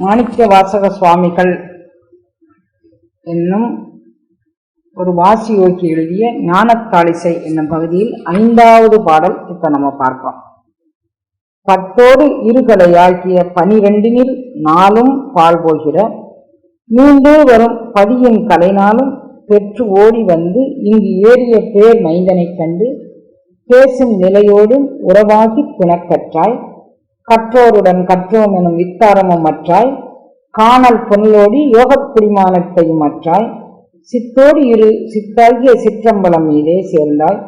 மாணிக்க வாசக சுவாமிகள் என்னும் ஒரு வாசி ஓக்கி எழுதிய ஞானத்தாளிசை என்னும் பகுதியில் ஐந்தாவது பாடல் இப்ப நம்ம பார்ப்போம். பத்தோடு இருகலையாகிய பனிரெண்டினில் நாளும் பால் போகிற மீண்டே வரும் பதியின் கலைனாலும் பெற்று ஓடி வந்து இங்கு ஏறிய பேர் மைந்தனைக் கண்டு பேசும் நிலையோடும் உறவாகி பிணக்கற்றாய் கற்றோருடன் கற்றோம் எனும் வித்தாரமும் அற்றாய் காணல் பொன்னோடி யோகப் குடிமானத்தையும் மற்றாய் சித்தோடு இரு சித்தாகிய சிற்றம்பலம் மீதே சேர்ந்தாய்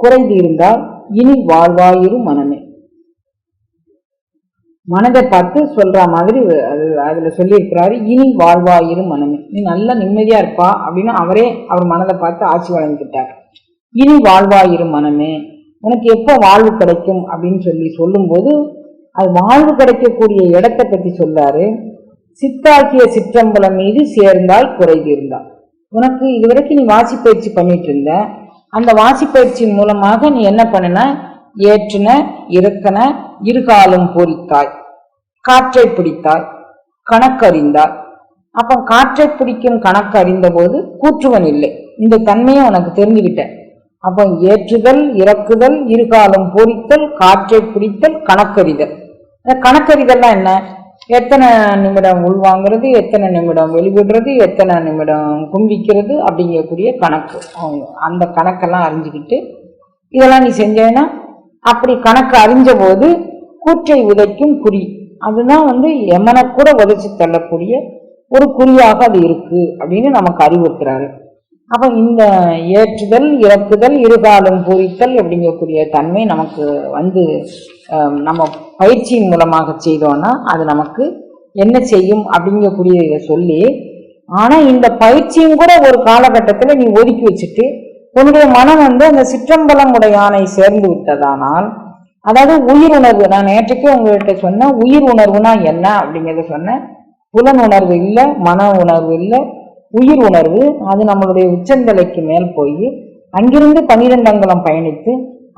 குறைந்திருந்தால் இனி வாழ்வாயிரு மனமே. மனதை பார்த்து சொல்ற மாதிரி அது அதுல சொல்லியிருக்கிறாரு இனி வாழ்வாயிரு மனமே. நீ நல்லா நிம்மதியா இருப்பா அப்படின்னு அவரே அவர் மனதை பார்த்து ஆட்சி வழங்கிக்கிட்டார். இனி வாழ்வாயிரு மனமே. உனக்கு எப்போ வாழ்வு கிடைக்கும் அப்படின்னு சொல்லி சொல்லும்போது அது வாழ்வு கிடைக்கக்கூடிய இடத்தை பற்றி சொல்றாரு. சித்தாக்கிய சிற்றம்பலம் மீது சேர்ந்தால் குறைதீர்ந்தாள் உனக்கு இதுவரைக்கும் நீ வாசிப்பயிற்சி பண்ணிட்டு இருந்த. அந்த வாசிப்பயிற்சியின் மூலமாக நீ என்ன பண்ணின? ஏற்றின இறக்கன இருகாலும் பொறித்தாய் காற்றை பிடித்தாய். கணக்கறிந்தாய். அப்ப காற்றை பிடிக்கும் கணக்கு அறிந்த போது கூற்றுவன் இல்லை. இந்த தன்மையை உனக்கு தெரிஞ்சுக்கிட்ட அப்போ ஏற்றுதல் இறக்குதல் இருகாலம் பொறித்தல் காற்றை பிடித்தல் கணக்கறிதல். கணக்கறிதல்லாம் என்ன? எத்தனை நிமிடம் உள்வாங்கிறது எத்தனை நிமிடம் வெளிவிடுறது எத்தனை நிமிடம் கும்பிக்கிறது அப்படிங்கக்கூடிய கணக்கு. அவங்க அந்த கணக்கெல்லாம் அறிஞ்சுக்கிட்டு இதெல்லாம் நீ செஞ்சேன்னா அப்படி கணக்கு அறிஞ்ச போது கூற்றை உதைக்கும் குறி. அதுதான் வந்து எமனை கூட உதைச்சி தள்ளக்கூடிய ஒரு குறியாக அது இருக்கு அப்படின்னு நமக்கு அறிவுறுத்துறாரு. அப்போ இந்த ஏற்றுதல் இறக்குதல் இருகாலம் பூரித்தல் அப்படிங்கக்கூடிய தன்மை நமக்கு வந்து நம்ம பயிற்சியின் மூலமாக செய்தோன்னா அது நமக்கு என்ன செய்யும் அப்படிங்கக்கூடிய சொல்லி ஆனால் இந்த பயிற்சியும் கூட ஒரு காலகட்டத்தில் நீ ஒதுக்கி வச்சுட்டு உன்னுடைய மனம் வந்து அந்த சிற்றம்பலம் உடையானை சேர்ந்து விட்டதானால் அதாவது உயிர் உணர்வு நான் நேற்றுக்கே உங்கள்கிட்ட சொன்னேன் உயிர் உணர்வுனா என்ன அப்படிங்கிறத சொன்னேன் புலன் உணர்வு இல்லை மன உணர்வு இல்லை உயிர் உணர்வு அது நம்மளுடைய உச்சந்தலைக்கு மேல் போய் அங்கிருந்து பனிரெண்டங்குலம் பயணித்து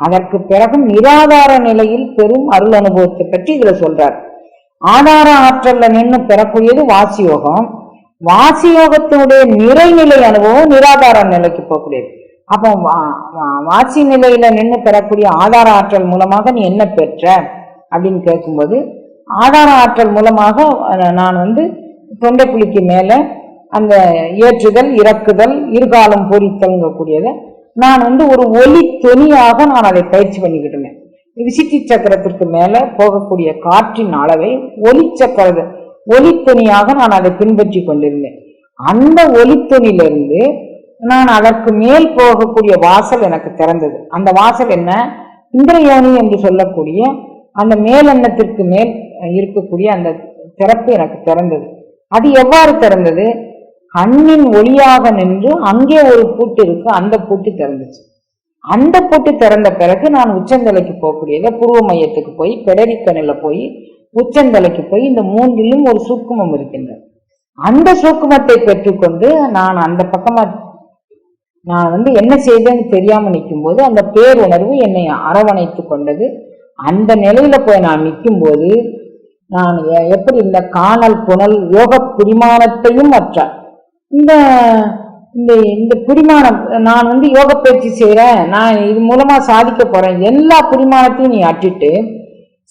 அதற்கு பிறகும் நிராதார நிலையில் பெரும் அருள் அனுபவத்தை பற்றி இதுல சொல்றார். ஆதார ஆற்றல்ல நின்று பெறக்கூடியது வாசியோகம். வாசியோகத்தினுடைய நிறைநிலை அனுபவம் நிராதார நிலைக்கு போகக்கூடியது. அப்போ வாசி நிலையில நின்று பெறக்கூடிய ஆதார ஆற்றல் மூலமாக நீ என்ன பெற்ற? அப்படின்னு கேட்கும்போது ஆதார ஆற்றல் மூலமாக நான் வந்து தொண்டைக்குழிக்கு மேலே அந்த ஏற்றுதல் இறக்குதல் இருகாலம் பொறித்தல்ங்கக்கூடியதை நான் வந்து ஒரு ஒலி தொனியாக நான் அதை பயிற்சி பண்ணிக்கிட்டு இருந்தேன். விசித்தி சக்கரத்திற்கு மேலே போகக்கூடிய காற்றின் அளவை ஒலி சக்கர ஒலித்தொனியாக நான் அதை பின்பற்றி கொண்டிருந்தேன். அந்த ஒலித்தொனிலிருந்து நான் அதற்கு மேல் போகக்கூடிய வாசல் எனக்கு திறந்தது. அந்த வாசல் என்ன? இந்திரயோனி என்று சொல்லக்கூடிய அந்த மேலெண்ணத்திற்கு மேல் இருக்கக்கூடிய அந்த திறப்பு எனக்கு திறந்தது. அது எவ்வாறு திறந்தது? கண்ணின் ஒளியாக நின்று அங்கே ஒரு பூட்டு இருக்கு அந்த பூட்டு திறந்துச்சு. அந்த பூட்டு திறந்த பிறகு நான் உச்சந்தலைக்கு போகக்கூடியத பூர்வ மையத்துக்கு போய் பெடரிக்கணில் போய் உச்சந்தலைக்கு போய் இந்த மூன்றிலும் ஒரு சூக்குமம் இருக்கின்றது. அந்த சூக்குமத்தை பெற்றுக்கொண்டு நான் அந்த பக்கமா நான் வந்து என்ன செய்தேன்னு தெரியாம நிற்கும் போது அந்த பேருணர்வு என்னை அரவணைத்து கொண்டது. அந்த நிலையில போய் நான் நிற்கும் போது நான் எப்படி இந்த காணல் புனல் யோக புரிமானத்தையும் மற்ற இந்த இந்த இந்த புரிமானம் நான் வந்து யோக பயிற்சி செய்கிறேன் நான் இது மூலமாக சாதிக்க போகிறேன் எல்லா புரிமானத்தையும் நீ அட்டிட்டு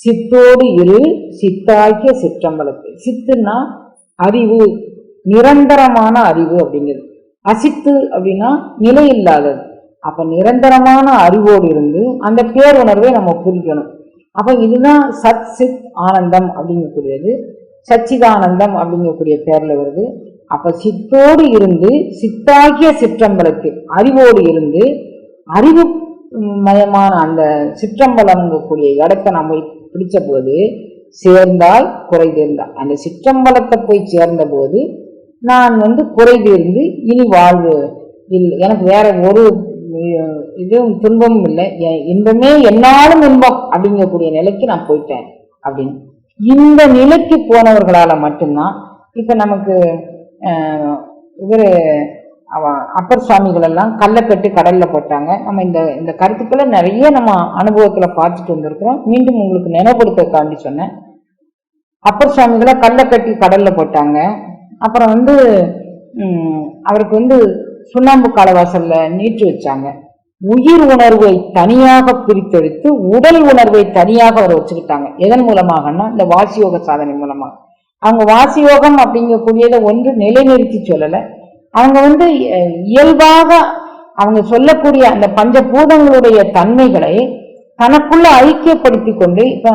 சித்தோடு இரு. சித்தாக்கிய சிற்றம்பலத்தை. சித்துன்னா அறிவு நிரந்தரமான அறிவு அப்படிங்கிறது. அசித்து அப்படின்னா நிலை இல்லாதது. அப்போ நிரந்தரமான அறிவோடு இருந்து அந்த பேருணர்வை நம்ம புரிக்கணும். அப்போ இதுதான் சத் சித் ஆனந்தம் அப்படிங்கக்கூடியது. சச்சிதானந்தம் அப்படிங்கக்கூடிய பேரில் வருது. அப்ப சித்தோடு இருந்து சித்தாகிய சிற்றம்பலத்தில் அறிவோடு இருந்து அறிவு மயமான அந்த சிற்றம்பலம்ங்கக்கூடிய இடத்தை நம்ம பிடிச்ச போது சேர்ந்தால் குறைந்திருந்தால் அந்த சிற்றம்பலத்தை போய் சேர்ந்த போது நான் வந்து குறைதீர்ந்து இனி வாழ்வு இல்லை. எனக்கு வேற ஒரு இதுவும் துன்பமும் இல்லை. இன்பமே என்னாலும் இன்பம் அப்படிங்கக்கூடிய நிலைக்கு நான் போயிட்டேன் அப்படின்னு. இந்த நிலைக்கு போனவர்களால மட்டும்தான் இப்ப நமக்கு இவர் அப்பர் சுவாமிகள் எல்லாம் கல்லை கட்டு கடல்ல போட்டாங்க. நம்ம இந்த இந்த கருத்துக்களை நிறைய நம்ம அனுபவத்துல பார்த்துட்டு வந்திருக்கிறோம். மீண்டும் உங்களுக்கு நினைவுபடுத்த காண்டி சொன்னேன். அப்பர் சுவாமிகளை கல்லை கட்டி கடல்ல போட்டாங்க. அப்புறம் வந்து அவருக்கு வந்து சுண்ணாம்பு காலவாசல்ல நீட்டு வச்சாங்க. உயிர் உணர்வை தனியாக பிரித்தெடுத்து உடல் உணர்வை தனியாக அவர் வச்சுக்கிட்டாங்க எதன் மூலமாகன்னா இந்த வாசியோக சாதனை மூலமாக அவங்க வாசியோகம் அப்படிங்கக்கூடியதை ஒன்று நிலைநிறுத்தி சொல்லலை. அவங்க வந்து இயல்பாக அவங்க சொல்லக்கூடிய அந்த பஞ்சபூதங்களுடைய தன்மைகளை தனக்குள்ள ஐக்கியப்படுத்தி கொண்டு இப்போ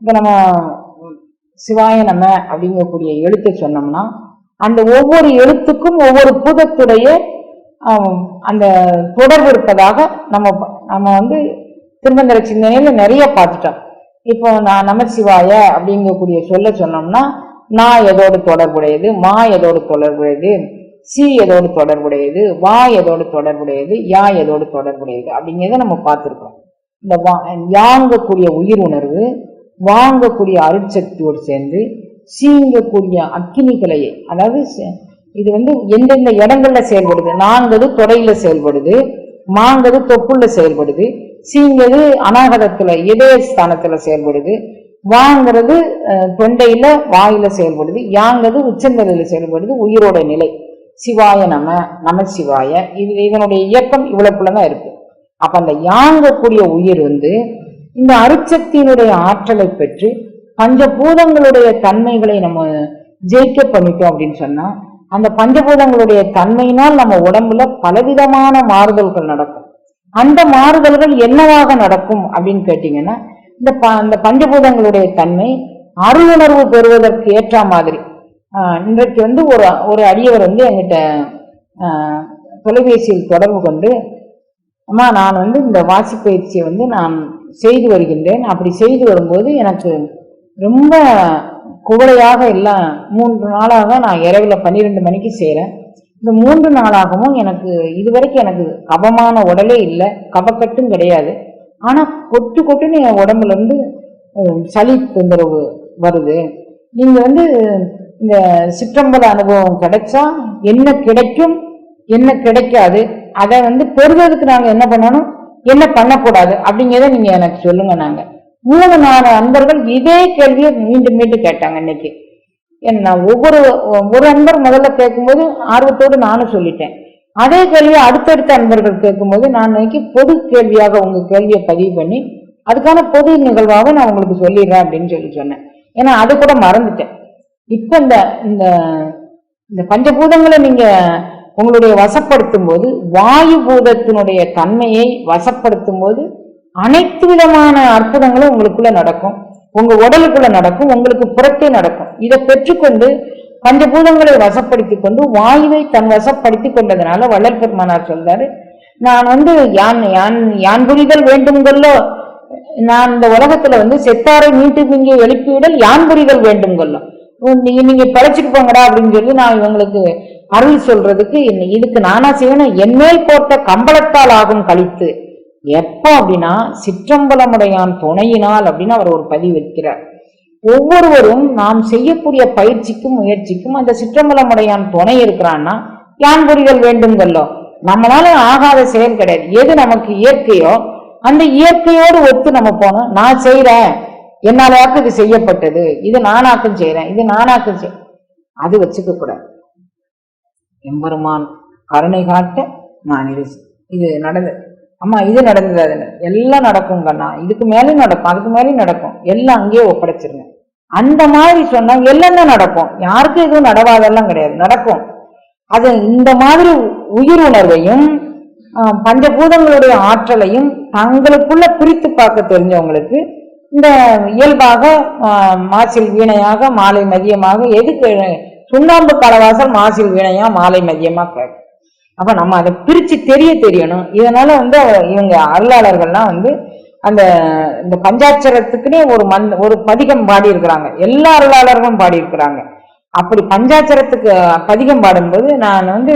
இப்போ நம்ம சிவாய நம அப்படிங்கக்கூடிய எழுத்தை சொன்னோம்னா அந்த ஒவ்வொரு எழுத்துக்கும் ஒவ்வொரு பூதத்துடைய அந்த தொடர்பு இருப்பதாக நம்ம நம்ம வந்து திருமந்திர சிந்தனையில் நிறைய பார்த்துட்டோம். இப்போ நான் நமசிவாய அப்படிங்கக்கூடிய சொல்ல சொன்னோம்னா நான் எதோடு தொடர்புடையது மா எதோடு தொடர்புடையது சி எதோடு தொடர்புடையது வா எதோடு தொடர்புடையது யா எதோடு தொடர்புடையது அப்படிங்கிறத நம்ம பார்த்துருக்கோம் இந்த வா யாங்கக்கூடிய உயிர் உணர்வு வாங்கக்கூடிய அருட்சக்தியோடு சேர்ந்து சீங்கக்கூடிய அக்கினிகளை அதாவது இது வந்து எந்தெந்த இடங்கள்ல செயல்படுது நான்கது தொடையில செயல்படுது மாங்கது தொப்புள்ள செயல்படுது சீங்கது அநாகதத்துல இதய ஸ்தானத்துல செயல்படுது வாங்கிறது தொண்டையில வாயில செயல்படுது யாங்கிறது உச்சந்தலையில செயல்படுது உயிரோட நிலை. சிவாய நம நம சிவாய இது இதனுடைய இயக்கம் இவ்வளவுக்குள்ளதான் இருக்கு. அப்ப அந்த யாங்கக்கூடிய உயிர் வந்து இந்த அருட்சக்தியினுடைய ஆற்றலை பெற்று பஞ்சபூதங்களுடைய தன்மைகளை நம்ம ஜெயிக்க பண்ணிட்டோம் அப்படின்னு சொன்னா அந்த பஞ்சபூதங்களுடைய தன்மையினால் நம்ம உடம்புல பலவிதமான மாறுதல்கள் நடக்கும். அந்த மாறுதல்கள் என்னவாக நடக்கும் அப்படின்னு கேட்டீங்கன்னா இந்த ப- அந்த பஞ்சபூதங்களுடைய தன்மை அருளுணர்வு பெறுவதற்கு ஏற்ற மாதிரி. இன்றைக்கு வந்து ஒரு ஒரு அடியவர் வந்து என்கிட்ட தொலைபேசியில் தொடர்பு கொண்டு அம்மா நான் வந்து இந்த வாசி பயிற்சியை வந்து நான் செய்து வருகின்றேன். அப்படி செய்து வரும்போது எனக்கு ரொம்ப குவளையாக எல்லாம் மூன்று நாளாக நான் இரவில் பன்னிரெண்டு மணிக்கு செய்கிறேன் இந்த மூன்று நாளாகவும் எனக்கு இதுவரைக்கும் எனக்கு கபமான உடலே இல்லை. கபக்கட்டும் கிடையாது. ஆனால் கொட்டு கொட்டுன்னு என் உடம்புல இருந்து சளி தொந்தரவு வருது. நீங்க வந்து இந்த சிற்றம்பல அனுபவம் கிடைச்சா என்ன கிடைக்கும் என்ன கிடைக்காது அதை வந்து பெறுவதற்கு நாங்க என்ன பண்ணணும் என்ன பண்ணக்கூடாது அப்படிங்கிறத நீங்க எனக்கு சொல்லுங்க நாங்க. மூணு நாலு அன்பர்கள் இதே கேள்வியை மீண்டும் மீண்டும் கேட்டாங்க இன்னைக்கு. ஏன்னா நான் ஒவ்வொரு ஒரு அன்பர் முதல்ல கேட்கும்போது ஆர்வத்தோடு நானும் சொல்லிட்டேன். அதே கேள்வியை அடுத்தடுத்த அன்பர்கள் கேட்கும்போது நான் இன்னைக்கு பொது கேள்வியாக உங்க கேள்வியை பதிவு பண்ணி அதுக்கான பொது நிகழ்வாக நான் உங்களுக்கு சொல்லிடுறேன் அப்படின்னு சொல்லி சொன்னேன். ஏன்னா அது கூட மறந்துட்டேன். இப்ப இந்த இந்த இந்த பஞ்சபூதங்களை நீங்க உங்களுடைய வசப்படுத்தும் போது வாயு பூதத்தினுடைய தன்மையை வசப்படுத்தும் போது அனைத்து விதமான அற்புதங்களும் உங்களுக்குள்ள நடக்கும். உங்க உடலுக்குள்ள நடக்கும் உங்களுக்கு புறத்தே நடக்கும். இதை பெற்றுக்கொண்டு பஞ்சபூதங்களை வசப்படுத்தி கொண்டு வாயுவை தன் வசப்படுத்தி கொண்டதுனால வள்ளல் பெருமானார் சொல்றாரு நான் வந்து யான் யான் யான் புரிதல் வேண்டும்கொல்லோ நான் இந்த உலகத்துல வந்து செத்தாரை மீட்டு இங்கே எழுப்பிவிடல் யான் புரிதல் வேண்டும்கொல்லோ நீங்க நீங்க படைச்சிட்டு போங்கடா அப்படின்னு சொல்லி நான் இவங்களுக்கு அருள் சொல்றதுக்கு என்ன இதுக்கு நானா செய்யணும் என்மேல் போட்ட கம்பளத்தால் ஆகும் கழித்து. எப்போ அப்படின்னா சிற்றம்பலமுடையான் துணையினால் அப்படின்னு அவர் ஒரு பதிவு வைக்கிறார். ஒவ்வொருவரும் நாம் செய்யக்கூடிய பயிற்சிக்கும் முயற்சிக்கும் அந்த சிற்றம்பலமுடையான் துணை இருக்கிறான்னா யான் புரிதல் வேண்டும்கல்லோ நம்மளால ஆகாத செயல் கிடையாது. எது நமக்கு இயற்கையோ அந்த இயற்கையோடு ஒத்து நம்ம போனோம். நான் செய்யறேன் என்னாலாக்கு இது செய்யப்பட்டது? இது நானாக்கும் செய்யறேன் இது நானாக்கும் செய். அது வச்சுக்க கூடாது. எம்பெருமான் கருணை காட்ட நான் இது இது நடந்தது அம்மா இது நடந்தது அது எல்லாம் நடக்கும் கண்ணா இதுக்கு மேலேயும் நடக்கும் அதுக்கு மேலேயும் நடக்கும். எல்லாம் அங்கேயே ஒப்படைச்சிருங்க. அந்த மாதிரி சொன்னா எல்லாமே நடக்கும். யாருக்கும் எதுவும் நடவாதெல்லாம் கிடையாது. நடக்கும். அது இந்த மாதிரி உயிர் உணர்வையும் பஞ்சபூதங்களுடைய ஆற்றலையும் தங்களுக்குள்ள பிரித்து பார்க்க தெரிஞ்சவங்களுக்கு இந்த இயல்பாக மாசில் வீணையாக மாலை மதியமாக எதுக்கு சுண்ணாம்பு கலவாசல் மாசில் வீணையா மாலை மதியமா கேட்கும். அப்ப நம்ம அதை பிரிச்சு தெரிய தெரியணும். இதனால வந்து இவங்க அருளாளர்கள்லாம் வந்து அந்த இந்த பஞ்சாட்சரத்துக்குன்னே ஒரு மண் ஒரு பதிகம் பாடியிருக்கிறாங்க. எல்லா அருளாளர்களும் பாடியிருக்கிறாங்க. அப்படி பஞ்சாட்சரத்துக்கு பதிகம் பாடும்போது நான் வந்து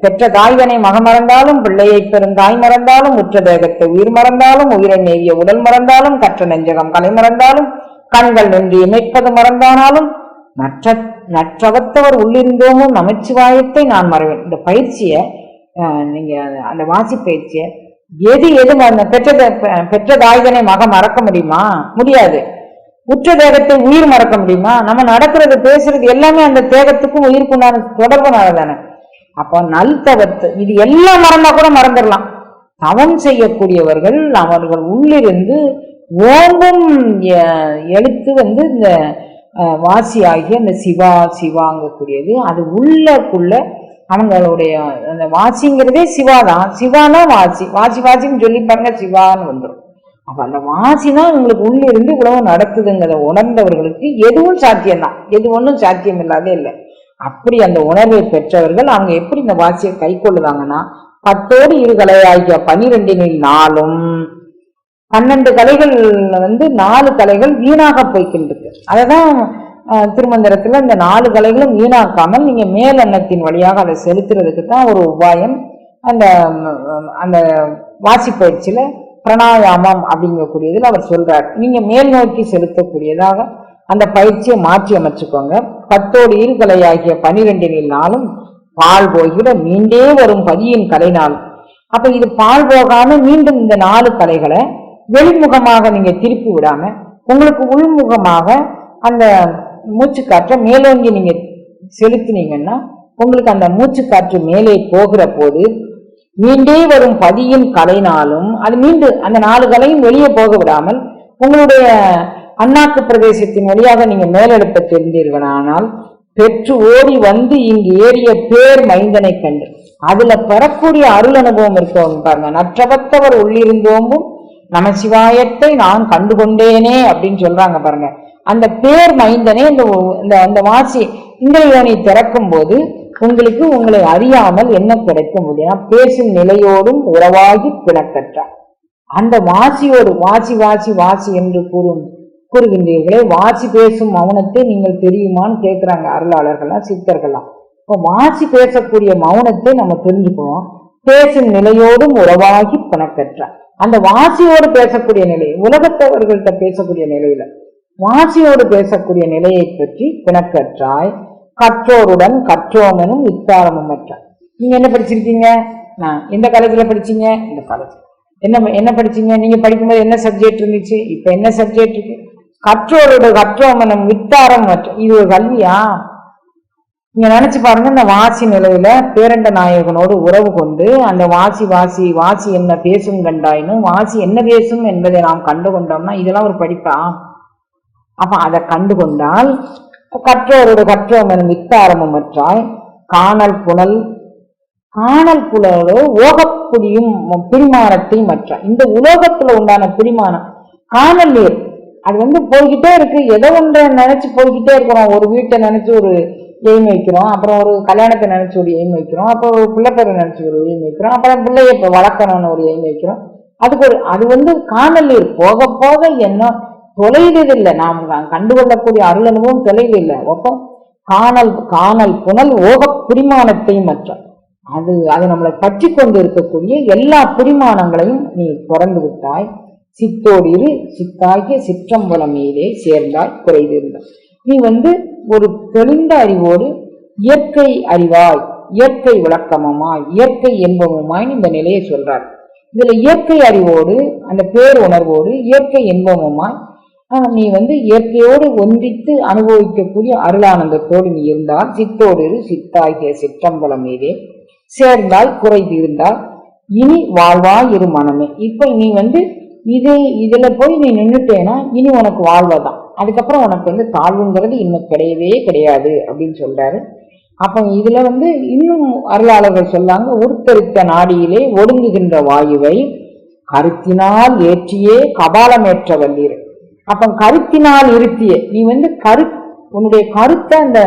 பெற்ற தாய்தனை மகமறந்தாலும் பிள்ளையை பெறும் தாய் மறந்தாலும் உற்ற தேகத்தை உயிர் மறந்தாலும் உயிரை நெய்ய உடல் மறந்தாலும் கற்ற நெஞ்சகம் கலை மறந்தாலும் கண்கள் நின்று இமைப்பது மறந்தானாலும் நற்ற நற்றவத்தவர் உள்ளிருந்தோமும் நமச்சிவாயத்தை நான் மறவேன். இந்த பயிற்சியை நீங்கள் நீங்க அந்த- அந்த வாசி பயிற்சியை எது எது மறந்த- பெற்ற பெற்ற மக மறக்க முடியுமா? முடியாது. உற்ற தேகத்தை உயிர் மறக்க முடியுமா? நம்ம நடக்கிறது பேசுறது எல்லாமே அந்த தேகத்துக்கும் உயிருக்குண்டான தொடர்புனால தானே. அப்போ நல் தவத்து இது எல்லாம் மறந்தா கூட மறந்துடலாம். தவம் செய்யக்கூடியவர்கள் அவர்கள் உள்ளிருந்து ஓம்பும் எழுத்து வந்து இந்த அஹ், வாசி ஆகிய அந்த சிவா சிவாங்கக்கூடியது. அது உள்ளக்குள்ள அவங்களுடைய அந்த வாசிங்கிறதே சிவா தான். சிவானா வாசி. வாசி வாசின்னு சொல்லி பாருங்க சிவான்னு வந்துடும் அப்ப அந்த வாசினா உங்களுக்கு உள்ள இருந்து இவ்வளவு நடக்குதுங்கிறத உணர்ந்தவர்களுக்கு எதுவும் சாத்தியம்தான். எது ஒன்றும் சாத்தியம் இல்லாதே இல்லை. அப்படி அந்த உணர்வை பெற்றவர்கள் அவங்க எப்படி இந்த வாசியை கை கொள்ளுதாங்கன்னா பத்தோடு இரு கலையாகிய பனிரெண்டினில் நாளும் பன்னெண்டு கலைகள் வந்து நாலு கலைகள் வீணாக போய்க்கின்றது அதை தான் திருமந்திரத்தில் இந்த நாலு கலைகளும் வீணாக்காமல் நீங்கள் மேலெண்ணத்தின் வழியாக அதை செலுத்துறதுக்கு தான் ஒரு உபாயம். அந்த அந்த வாசி பிரணாயாமம் அப்படிங்கக்கூடியதில் அவர் சொல்கிறார் நீங்கள் மேல் நோக்கி செலுத்தக்கூடியதாக அந்த பயிற்சியை மாற்றி அமைச்சுக்கோங்க. பத்தோடு ஈர்கலையாகிய பனிரெண்டினில் நாளும் பால் போகிற மீண்டே வரும் பதியின் கலை நாளும் அப்போ இது பால் போகாம மீண்டும் இந்த நாலு கலைகளை வெளிமுகமாக நீங்கள் திருப்பி விடாமல் உங்களுக்கு உள்முகமாக அந்த மூச்சு காற்றை மேலோங்கி நீங்க செலுத்தினீங்கன்னா உங்களுக்கு அந்த மூச்சு காற்று மேலே போகிற போது மீண்டே வரும் பதியின் கலைனாலும் அது மீண்டும் அந்த நாலு கலையும் வெளியே போக விடாமல் உங்களுடைய அண்ணாக்கு பிரதேசத்தின் வழியாக நீங்க மேலெடுப்ப தெரிந்தீர்களானால் பெற்று ஓடி வந்து இங்கு ஏறிய பேர் மைந்தனை கண்டு அதுல பெறக்கூடிய அருள் அனுபவம் இருக்கவங்க பாருங்க நற்றவத்தவர் உள்ளிருந்தோம்பும் நமசிவாயத்தை நான் கண்டு கொண்டேனே அப்படின்னு சொல்றாங்க பாருங்க. அந்த பேர் மைந்தனே இந்த இந்த அந்த வாசி இந்த திறக்கும் போது உங்களுக்கு உங்களை அறியாமல் என்ன கிடைக்கும் அப்படின்னா பேசும் நிலையோடும் உறவாகி பிணக்கற்றார். அந்த வாசியோடு வாசி வாசி வாசி என்று கூறும் கூறுகின்றீர்களே வாசி பேசும் மௌனத்தை நீங்கள் தெரியுமான்னு கேட்கிறாங்க அருளாளர்கள்லாம் சித்தர்கள்லாம். இப்போ வாசி பேசக்கூடிய மௌனத்தை நம்ம தெரிஞ்சுக்குவோம் பேசும் நிலையோடும் உறவாகி பிணக்கற்றார். அந்த வாசியோடு பேசக்கூடிய நிலை உலகத்தவர்கள்ட்ட பேசக்கூடிய நிலையில வாசியோடு பேசக்கூடிய நிலையை பற்றி பிணக்கற்றாய் கற்றோருடன் கற்றோமனும் வித்தாரமும் அற்றாய் நீங்க என்ன படிச்சிருக்கீங்க? நான் எந்த காலேஜில் படிச்சீங்க? இந்த காலேஜ். என்ன என்ன படிச்சீங்க? நீங்க படிக்கும்போது என்ன சப்ஜெக்ட் இருந்துச்சு? இப்ப என்ன சப்ஜெக்ட் இருக்கு? கற்றோரோட கற்றோமனும் வித்தாரம் மற்றும் இது ஒரு கல்வியா? நீங்க நினைச்சு பாருங்க இந்த வாசி நிலையில பேரண்ட நாயகனோடு உறவு கொண்டு அந்த வாசி வாசி வாசி என்ன பேசும் கண்டாயினும் வாசி என்ன பேசும் என்பதை நாம் கண்டு கொண்டோம்னா இதெல்லாம் ஒரு படிப்பா? அப்ப அதை கண்டு கொண்டால் கற்றோரோடு எனும் வித்தாரமும் மற்றாய் காணல் புனல் காணல் புலோடு ஓகப்புடியும் பிரிமானத்தை மற்ற இந்த உலோகத்துல உண்டான பிரிமானம் காணல் நீர் அது வந்து போய்கிட்டே இருக்கு. எதோ ஒன்றை நினைச்சு போய்கிட்டே இருக்கிறோம். ஒரு வீட்டை நினைச்சு ஒரு எய்ம் வைக்கிறோம். அப்புறம் ஒரு கல்யாணத்தை நினைச்சு ஒரு எய்ம் வைக்கிறோம். அப்புறம் ஒரு பிள்ளைப்பேரை நினைச்சு ஒரு எய்ம் வைக்கிறோம். அப்புறம் பிள்ளைய இப்ப வளர்க்கணும்னு ஒரு எய்ம் வைக்கிறோம். அதுக்கு ஒரு அது வந்து காணல் நீர் போக போக என்ன தொலைவதில்லை நாம் கண்டுகொள்ளக்கூடிய அருள் அனுபவம் தொலைவில்லை ஒப்ப காணல் காணல் புனல் ஓக பிரிமாணத்தையும் மற்ற அது அது நம்மளை பற்றி கொண்டு இருக்கக்கூடிய எல்லா பிரிமாணங்களையும் நீ திறந்து விட்டாய். சித்தோடு இரு சித்தாகிய சிற்றம்பலம் மீதே சேர்ந்தாய் குறைந்திருந்தாய். நீ வந்து ஒரு தெளிந்த அறிவோடு இயற்கை அறிவாய் இயற்கை விளக்கமமாய் இயற்கை இன்பமுமாய் இந்த நிலையை சொல்றார். இதுல இயற்கை அறிவோடு அந்த பேர் உணர்வோடு இயற்கை இன்பமுமாய் நீ வந்து இயற்கையோடு ஒன்றித்து அனுபவிக்கக்கூடிய அருளானந்தத்தோடு நீ இருந்தால் சித்தோடு இரு சித்தாகிய சிற்றம்பலம் மீதே. சேர்ந்தால் குறை தீர்ந்தால் இனி வாழ்வாய் இரு மனமே. இப்ப நீ வந்து இது இதுல போய் நீ நின்றுட்டேன்னா இனி உனக்கு வாழ்வதான் அதுக்கப்புறம் உனக்கு வந்து தாழ்வுங்கிறது இன்னும் கிடையவே கிடையாது அப்படின்னு சொல்றாரு. அப்ப இதுல வந்து இன்னும் அருளாளர்கள் சொல்லாங்க உருத்தரித்த நாடியிலே ஒடுங்குகின்ற வாயுவை கருத்தினால் ஏற்றியே கபாலமேற்ற வல்லீர் அப்ப கருத்தினால் இருத்திய. நீ வந்து கரு உன்னுடைய கருத்தை அந்த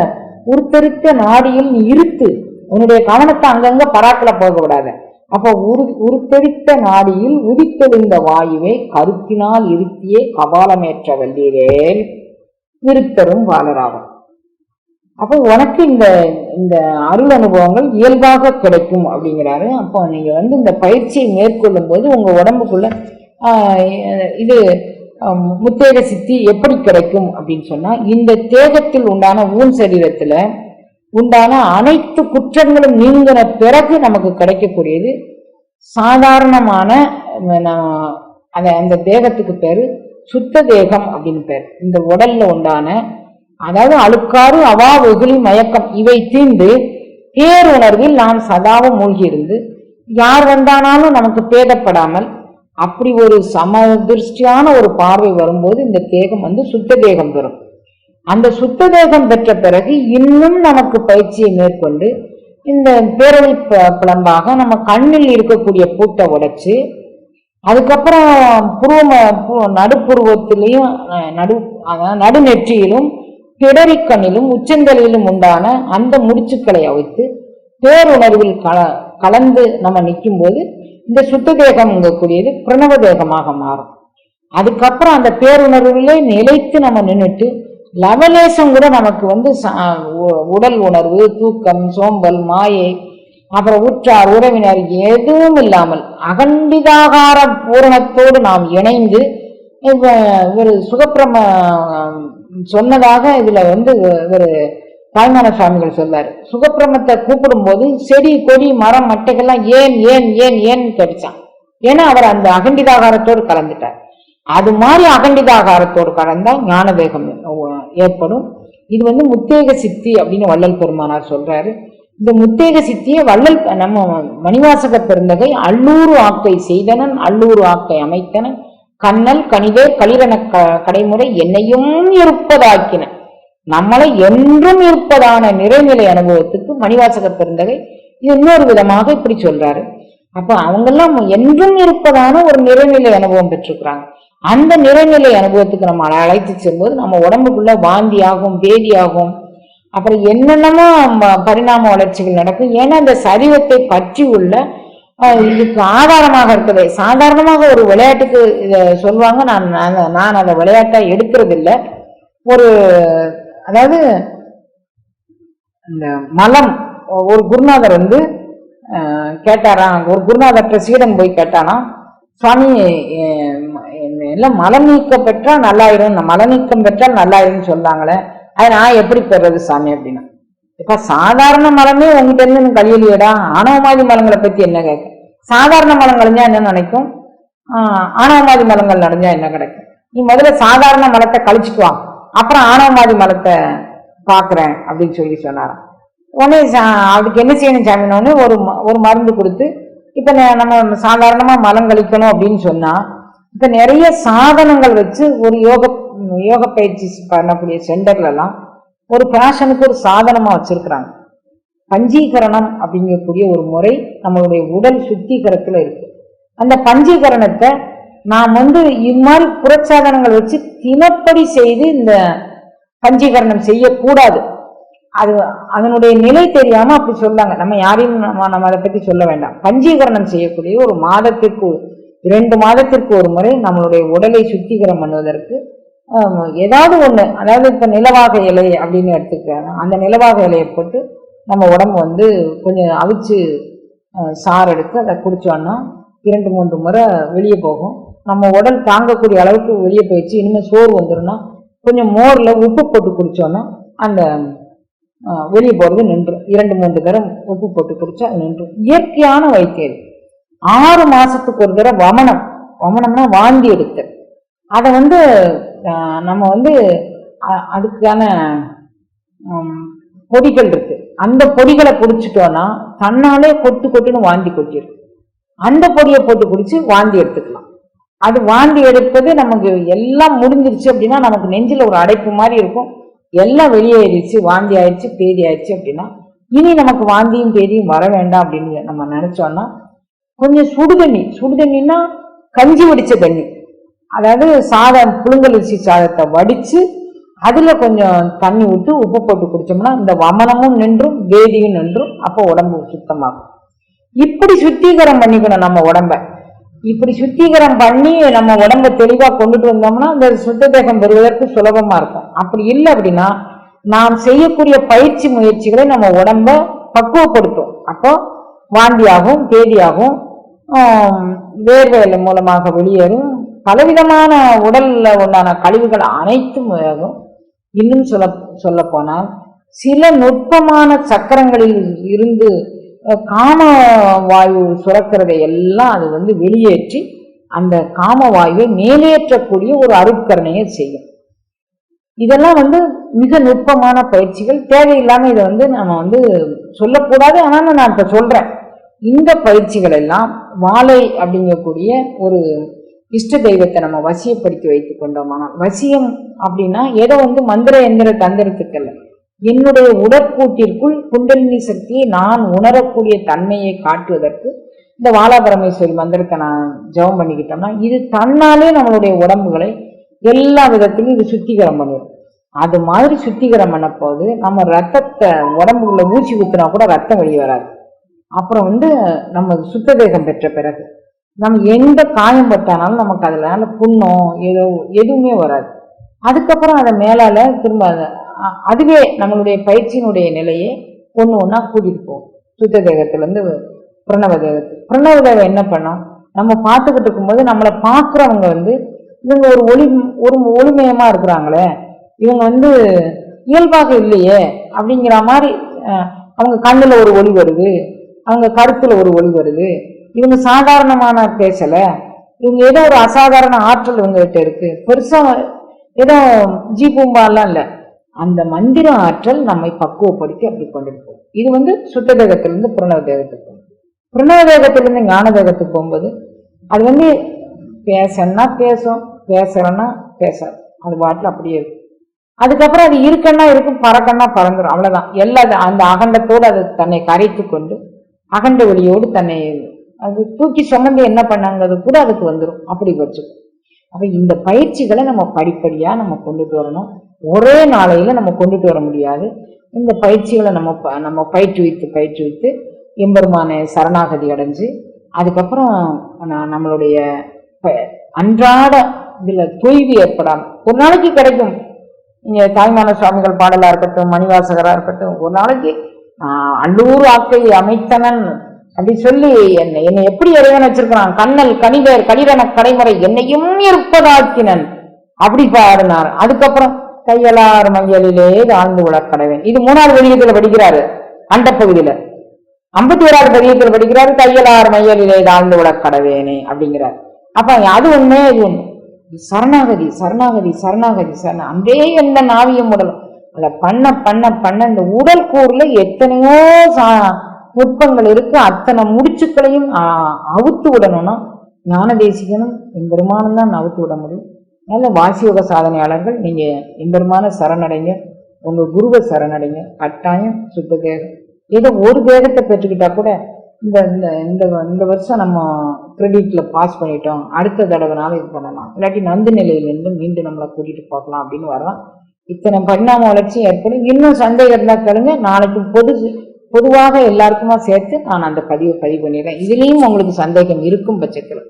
உருத்தரித்த நாடியில் நீ இருத்து உன்னுடைய கவனத்தை அங்கங்க பராக்கில போக விடாத அப்ப உரு உருத்தெடுத்த நாடியில் உதித்தெழுந்த வாயுவை கருத்தினால் இருத்தியே கபாலமேற்ற வல்லீரேல் இருத்தரும் வாழராகும் அப்போ உனக்கு இந்த இந்த அருள் அனுபவங்கள் இயல்பாக கிடைக்கும் அப்படிங்கிறாரு. அப்போ நீங்க வந்து இந்த பயிற்சியை மேற்கொள்ளும் போது உங்க உடம்புக்குள்ள இது முத்தேக சித்தி எப்படி கிடைக்கும் அப்படின்னு சொன்னா இந்த தேகத்தில் உண்டான ஊன் சரீரத்துல உண்டான அனைத்து குற்றங்களும் நீங்கின பிறகு நமக்கு கிடைக்கக்கூடியது சாதாரணமான நான் அந்த அந்த தேகத்துக்கு பேர் சுத்த தேகம் அப்படின்னு பேர். இந்த உடல்ல உண்டான அதாவது அழுக்காறு அவா வெகுளி மயக்கம் இவை தீர்ந்து பேருணர்வில் நாம் சதாவும் மூழ்கியிருந்து யார் வந்தானாலும் நமக்கு பேதப்படாமல் அப்படி ஒரு சமதிருஷ்டியான ஒரு பார்வை வரும்போது இந்த தேகம் வந்து சுத்த தேகம் பெறும். அந்த சுத்த தேகம் பெற்ற பிறகு இன்னும் நமக்கு பயிற்சியை மேற்கொண்டு இந்த பேரவை பிளம்பாக நம்ம கண்ணில் இருக்கக்கூடிய பூட்டை உடைச்சு அதுக்கப்புறம் புருவ நடுப்புருவத்திலையும் நடு நடுநெற்றியிலும் பிடரிக்கண்ணிலும் உச்சந்தலையிலும் உண்டான அந்த முடிச்சுக்களை அவித்து பேருணர்வில் கல கலந்து நம்ம நிற்கும்போது இந்த சுத்த தேகம்ங்கக்கூடியது பிரணவ தேகமாக மாறும். அதுக்கப்புறம் அந்த பேருணர்விலே நிலைத்து நம்ம நின்றுட்டு லவலேசம் கூட நமக்கு வந்து ச- உ- உடல் உணர்வு தூக்கம் சோம்பல் மாயை அப்புறம் உற்றார் உறவினர் எதுவும் இல்லாமல் அகண்டிதாகார பூரணத்தோடு நாம் இணைந்து இவ- இவர் சுகப்பிரம சொன்னதாக இதில் வந்து இவர் தாய்மான சுவாமிகள் சொல்வார். சுகப்பிரமத்தை கூப்பிடும்போது செடி கொடி மரம் மட்டைகள்லாம் ஏன் ஏன் ஏன் ஏன் கேட்டுச்சான் ஏன்னா அவர் அந்த அகண்டிதாகாரத்தோடு கலந்துட்டார். அது மாதிரி அகண்டிதாகாரத்தோடு கலந்தால் ஞான வேகம் ஏற்படும். இது வந்து முத்தேக சித்தி அப்படின்னு வள்ளல் பெருமானார் சொல்றாரு. இந்த முத்தேக சித்தியை வள்ளல் நம்ம மணிவாசக பெருந்தகை அல்லூறு ஆக்கை செய்தனன் அல்லூறு ஆக்கை அமைத்தனன். கண்ணல் கனிவே களிரன க- கடைமுறை என்னையும் இருப்பதாக்கின. நம்மளை என்றும் இருப்பதான நிறைநிலை அனுபவத்துக்கு மணிவாசக பெருந்தகை இன்னொரு விதமாக இப்படி சொல்றாரு. அப்ப அவங்கெல்லாம் என்றும் இருப்பதான ஒரு நிறைநிலை அனுபவம் பெற்றிருக்கிறாங்க. அந்த நிறைநிலை அனுபவத்துக்கு நம்ம அழைத்து செல்லும்போது நம்ம உடம்புக்குள்ள வாந்தி ஆகும் பேதி ஆகும் அப்புறம் என்னென்னமோ பரிணாம வளர்ச்சிகள் நடக்கும். ஏன்னா அந்த சரீரத்தை பற்றி உள்ள அஹ், இதுக்கு ஆதாரமாக இருக்குது சாதாரணமாக ஒரு விளையாட்டுக்கு இதை சொல்லுவாங்க. நான் நான் அந்த அதை விளையாட்டா ஒரு அதாவது இந்த மலம் ஒரு குருநாதர் வந்து அஹ், கேட்டாராம் ஒரு குருநாதர்கிட்ட சீடன் போய் கேட்டானா சுவாமி எல்லாம் மலம் நீக்கம் பெற்றா நல்லாயிரும் நான் மலம் நீக்கம் பெற்றால் நல்லாயிரும்னு சொன்னாங்களே அது நான் எப்படி பெறுறது சாமி? அப்படின்னா இப்ப சாதாரண மலமே உங்ககிட்ட இருந்து எனக்கு கழியலையடா ஆணவமாதி மலங்களை பத்தி என்ன கேட்க? சாதாரண மலம் கழிஞ்சா என்ன நினைக்கும்? ஆஹ் ஆணவமாதி மலங்கள் நடந்தா என்ன கிடைக்கும்? நீ முதல்ல சாதாரண மலத்தை கழிச்சுட்டு வாங்க அப்புறம் ஆணவமாதி மலத்தை பார்க்குறேன் அப்படின்னு சொல்லி சொன்னாராம். உடனே சா- அதுக்கு என்ன செய்யணும் சாமினோடனே ஒரு ம- ஒரு மருந்து கொடுத்து இப்போ நம்ம சாதாரணமாக மலம் கழிக்கணும் அப்படின்னு சொன்னால் இப்போ நிறைய சாதனங்கள் வச்சு ஒரு யோக யோக பயிற்சி பண்ணக்கூடிய சென்டர்லலாம் ஒரு பேஷனுக்கு ஒரு சாதனமாக வச்சிருக்கிறாங்க. பஞ்சீகரணம் அப்படிங்கக்கூடிய ஒரு முறை நம்மளுடைய உடல் சுத்திகரத்தில் இருக்குது அந்த பஞ்சீகரணத்தை நாம் வந்து இம்மாதிரி புறச்சாதனங்கள் வச்சு தினப்படி செய்து இந்த பஞ்சீகரணம் செய்யக்கூடாது. அது அதனுடைய நிலை தெரியாம அப்படி சொல்லாங்க நம்ம யாரையும் நம்ம நம்ம அதை பத்தி சொல்ல வேண்டாம். பஞ்சீகரணம் செய்யக்கூடிய ஒரு மாதத்திற்கு இரண்டு மாதத்திற்கு ஒரு முறை நம்மளுடைய உடலை சுத்திகரம் பண்ணுவதற்கு ஏதாவது ஒண்ணு அதாவது இப்ப நிலவாக இலை அப்படின்னு எடுத்துக்கிறாங்க அந்த நிலவாக இலையை போட்டு நம்ம உடம்பு வந்து கொஞ்சம் அவிச்சு சார் சாறு எடுத்து அதை குடிச்சோன்னா இரண்டு மூன்று முறை வெளியே போகும். நம்ம உடல் தாங்கக்கூடிய அளவுக்கு வெளியே போயிடுச்சு இனிமேல் சோறு வந்துடும்னா கொஞ்சம் மோரில் உப்பு போட்டு குடித்தோன்னா அந்த வெளியே போகிறது நின்று இரண்டு மூன்று தரம் உப்பு போட்டு குடிச்சா அது நின்றும் இயற்கையான வைத்தியம் ஆறு மாதத்துக்கு ஒரு தடவை வமனம் வமனம்னா வாந்தி எடுத்தல். அதை வந்து நம்ம வந்து அதுக்கான பொடிகள் இருக்கு. அந்த பொடிகளை குடிச்சிட்டோன்னா தன்னாலே கொட்டு கொட்டுன்னு வாந்தி கொட்டிடும் அந்த பொடியை போட்டு குடிச்சு வாந்தி எடுத்துக்கலாம். அது வாந்தி எடுப்பது நமக்கு எல்லாம் முடிஞ்சிருச்சு அப்படின்னா நமக்கு நெஞ்சில் ஒரு அடைப்பு மாதிரி இருக்கும். எல்லாம் வெளியேறிச்சு வாந்தி ஆயிடுச்சு பேதி ஆயிடுச்சு அப்படின்னா இனி நமக்கு வாந்தியும் பேதியும் வர வேண்டாம் அப்படின்னு நம்ம நினச்சோன்னா கொஞ்சம் சுடுதண்ணி சுடுதண்ணின்னா கஞ்சி வடித்த தண்ணி. அதாவது சாதம் புழுங்கலரிசி சாதத்தை வடித்து அதில் கொஞ்சம் தண்ணி விட்டு உப்பு போட்டு குடித்தோம்னா இந்த வமனமும் நின்றும் வேதியும் நின்றும் அப்போ உடம்பு சுத்தமாகும். இப்படி சுத்திகரம் பண்ணிக்கணும் நம்ம உடம்ப. இப்படி சுத்திகரம் பண்ணி நம்ம உடம்ப தெளிவாக கொண்டுட்டு வந்தோம்னா அந்த சுத்த தேகம் பெறுவதற்கு சுலபமாக இருக்கும். அப்படி இல்லை அப்படின்னா நாம் செய்யக்கூடிய பயிற்சி முயற்சிகளை நம்ம உடம்ப பக்குவப்படுத்தும். அப்போ வாந்தியாகும் தேதியாகவும் வேர்வைகள் மூலமாக வெளியேறும். பலவிதமான உடல்ல உண்டான கழிவுகள் அனைத்தும் ஆகும் இன்னும் சொல்ல சொல்ல போனால் சில நுட்பமான சக்கரங்களில் இருந்து காம வாயு சுரக்கிறதை எல்லாம் அது வந்து வெளியேற்றி அந்த காம வாயுவை மேலேற்றக்கூடிய ஒரு அருட்கரணையை செய்யும். இதெல்லாம் வந்து மிக நுட்பமான பயிற்சிகள். தேவையில்லாம இதை வந்து நம்ம வந்து சொல்லக்கூடாது. ஆனால் நான் இப்போ சொல்றேன். இந்த பயிற்சிகள் எல்லாம் வாழை அப்படிங்கக்கூடிய ஒரு இஷ்ட தெய்வத்தை நம்ம வசியப்படுத்தி வைத்துக் கொண்டோமானால் வசியம் அப்படின்னா ஏதோ வந்து மந்திர எந்திர தந்திரத்துக்கல்ல. என்னுடைய உடற்கூட்டிற்குள் குண்டலினி சக்தியை நான் உணரக்கூடிய தன்மையை காட்டுவதற்கு இந்த வாலாபரமேஸ்வரி மந்திரத்தை நான் ஜெபம் பண்ணிக்கிட்டோம்னா இது தன்னாலே நம்மளுடைய உடம்புகளை எல்லா விதத்திலையும் இது சுத்திகரம் பண்ணிடும் அது மாதிரி சுத்திகரம் பண்ண போது நம்ம ரத்தத்தை உடம்புக்குள்ள ஊசி குத்துனா கூட ரத்தம் வெளியே வராது. அப்புறம் வந்து நம்ம சுத்த தேகம் பெற்ற பிறகு நம்ம எந்த காயம் பட்டானாலும் நமக்கு அதனால புண்ணோ ஏதோ எதுவுமே வராது. அதுக்கப்புறம் அதை மேலால திரும்ப அதுவே நம்மளுடைய பயிற்சியினுடைய நிலையை ஒன்று ஒன்றா கூட்டிகிட்டு போகும் சுத்த தேகத்திலேருந்து பிரணவ தேகத்துக்கு பிரணவ தேகம் என்ன பண்ணும் நம்ம பார்த்துக்கிட்டு இருக்கும்போது நம்மளை பார்க்குறவங்க வந்து இவங்க ஒரு ஒளி ஒரு ஒளிமயமாக இருக்கிறாங்களே இவங்க வந்து இயல்பாக இல்லையே அப்படிங்கிற மாதிரி அவங்க கண்ணில் ஒரு ஒளி வருது அவங்க கருத்தில் ஒரு ஒளி வருது இவங்க சாதாரணமான பேசலை இவங்க ஏதோ ஒரு அசாதாரண ஆற்றல் இவங்ககிட்ட இருக்குது பெருசாக ஏதோ ஜி பூம்பாலாம் இல்லை. அந்த மந்திர ஆற்றல் நம்மை பக்குவப்படுத்தி அப்படி கொண்டிருப்போம் இது வந்து சுத்த தேகத்திலிருந்து தேகத்துக்கு போகும். பிரணவ தேகத்திலிருந்து ஞான தேகத்துக்கு போகும்போது அது வந்து பேசன்னா பேசும் பேசுறேன்னா பேசாது. அது பாட்டில் அப்படியே இருக்கும். அதுக்கப்புறம் அது இருக்கன்னா இருக்கும் பறக்கன்னா பறந்துடும் அவ்வளோதான் எல்லா அந்த அகண்டத்தோடு அது தன்னை கரைத்து கொண்டு அகண்ட ஒளியோடு தன்னை அது தூக்கி சுமந்து என்ன பண்ணாங்கிறது கூட அதுக்கு வந்துடும் அப்படி வச்சுக்கும். அப்போ இந்த பயிற்சிகளை நம்ம படிப்படியாக நம்ம கொண்டுட்டு வரணும். ஒரே நாளையில் நம்ம கொண்டுட்டு வர முடியாது. இந்த பயிற்சிகளை நம்ம ப- நம்ம பயிற்றுவித்து பயிற்றுவித்து எம்பெருமானை சரணாகதி அடைஞ்சு அதுக்கப்புறம் நான் நம்மளுடைய அன்றாட இதில் தொய்வு ஏற்படாமல் ஒரு நாளைக்கு கிடைக்கும். இங்கே தாய்மான சுவாமிகள் பாடலாக இருக்கட்டும் மணிவாசகராக இருக்கட்டும் ஒரு நாளைக்கு ஆஹ், அல்லூர் ஆக்கை அமைத்தனன். அப்படி சொல்லி என்னை என்னை எப்படி இறைவன் வச்சிருக்கிறான்? கண்ணல் கணிதர் கணிதன கடைமுறை என்னையும் இருப்பதாக்கினன். அப்படி பாடினார். அதுக்கப்புறம் கையலார் மையலிலே தாழ்ந்து உழக்கடவேன் இது மூணாவது வெளியத்தில் படிக்கிறாரு. அண்ட பகுதியில. ஐம்பத்தி ஓராவது பதியத்தில் படிக்கிறாரு கையலார் மையலிலே தாழ்ந்து உழக்கடவேனே அப்படிங்கிறார். அப்ப அது ஒண்ணு இது ஒண்ணு சரணாகதி சரணாகதி சரணாகதி சரண. அன்றே எந்த நாவியம் உடல். அதை பண்ண பண்ண பண்ண இந்த உடல் கூறுல எத்தனையோ சா- நுட்பங்கள் இருக்கு. அத்தனை முடிச்சுக்களையும் அவுத்து விடணும்னா ஞான தேசிகனும் எம்பெருமானும் தான் அவுத்து விட முடியும். நல்ல வாசியோக சாதனையாளர்கள். நீங்கள் எம்பெருமான சரணடைங்க. உங்கள் குருவை சரணடைங்க. கட்டாயம் சுத்த தேகம். ஏதோ ஒரு தேகத்தை பெற்றுக்கிட்டா கூட இந்த இந்த இந்த இந்த வருஷம் நம்ம கிரெடிட்டில் பாஸ் பண்ணிட்டோம். அடுத்த தடவைனாலும் இது பண்ணலாம். இல்லாட்டி நந்து நிலையிலேருந்து மீண்டும் நம்மளை கூட்டிகிட்டு போகலாம் அப்படின்னு வரலாம். இத்தனை பரிணாம வளர்ச்சி ஏற்படும். இன்னும் சந்தேகம் இருந்தால் கேளுங்க. நாளைக்கு பொது பொதுவாக எல்லாருக்குமா சேர்த்து நான் அந்த பதிவை பதிவு பண்ணிடுறேன். இதுலேயும் உங்களுக்கு சந்தேகம் இருக்கும் பட்சத்தில்.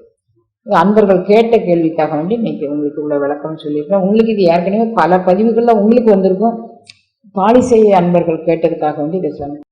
அன்பர்கள் கேட்ட கேள்விக்காக வேண்டி இன்னைக்கு உங்களுக்கு இவ்வளோ விளக்கம் சொல்லியிருக்கேன். உங்களுக்கு இது ஏற்கனவே பல பதிவுகளில் உங்களுக்கு வந்திருக்கும். பாலிசை அன்பர்கள் கேட்டதுக்காக வேண்டி இதை சொன்னேன்.